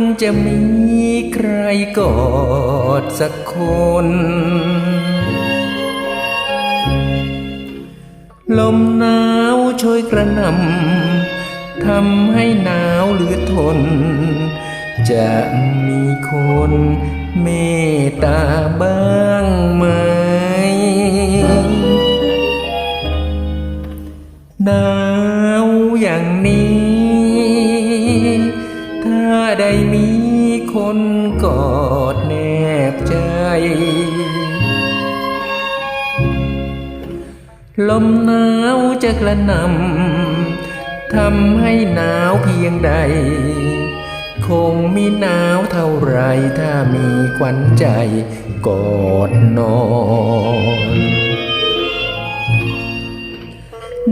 ควรจะมีใครกอดสักคน ลมหนาวช่วยกระนำทำให้หนาวหลือทน จะมีคนเมตตาบ้างไหม หนาวอย่างนี้ ได้มีคนกอดแนบใจ ลมหนาวจะกระนำทำให้หนาวเพียงใด คงมีหนาวเท่าไรถ้ามีควันใจกอดนอน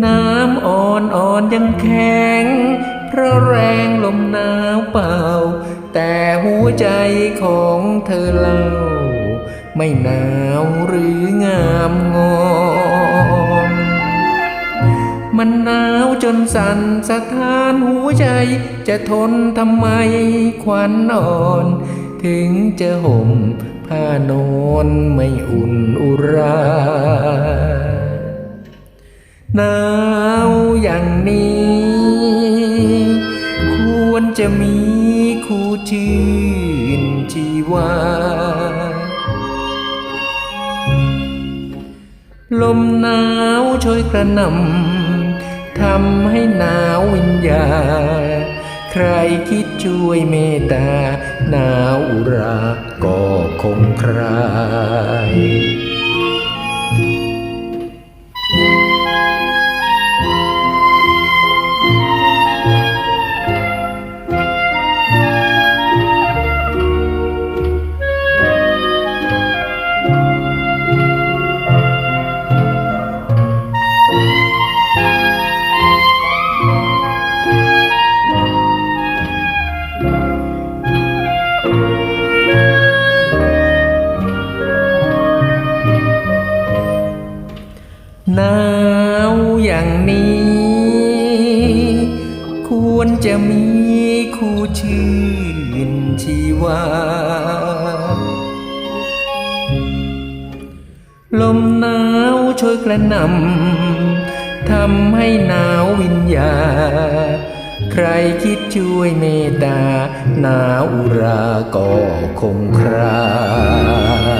น้ำอ่อนอ่อนยังแข็ง พราะแรงลมหนาวเป่า แต่หัวใจของเธอเล่า ไม่หนาวหรืองามงอนมันหนาวจนสั่นสะท้านหัวใจ จะทนทำไมควันอ่อน ถึงจะห่มผ้านอนไม่อุ่นอุราหนาวอย่างนี้ จะมีคู่ชื่นชีวา ลมหนาวช่วยกระนำทำให้หนาววิญญา ใครคิดช่วยเมตตาหนาวอุราก็คงคลาย หนาวอย่างนี้ ควรจะมีคู่ชื่นชีวา ลมหนาวช่วยกระนำทำให้หนาววิญญา ใครคิดช่วยเมตตาหนาวอุราก็คงคลา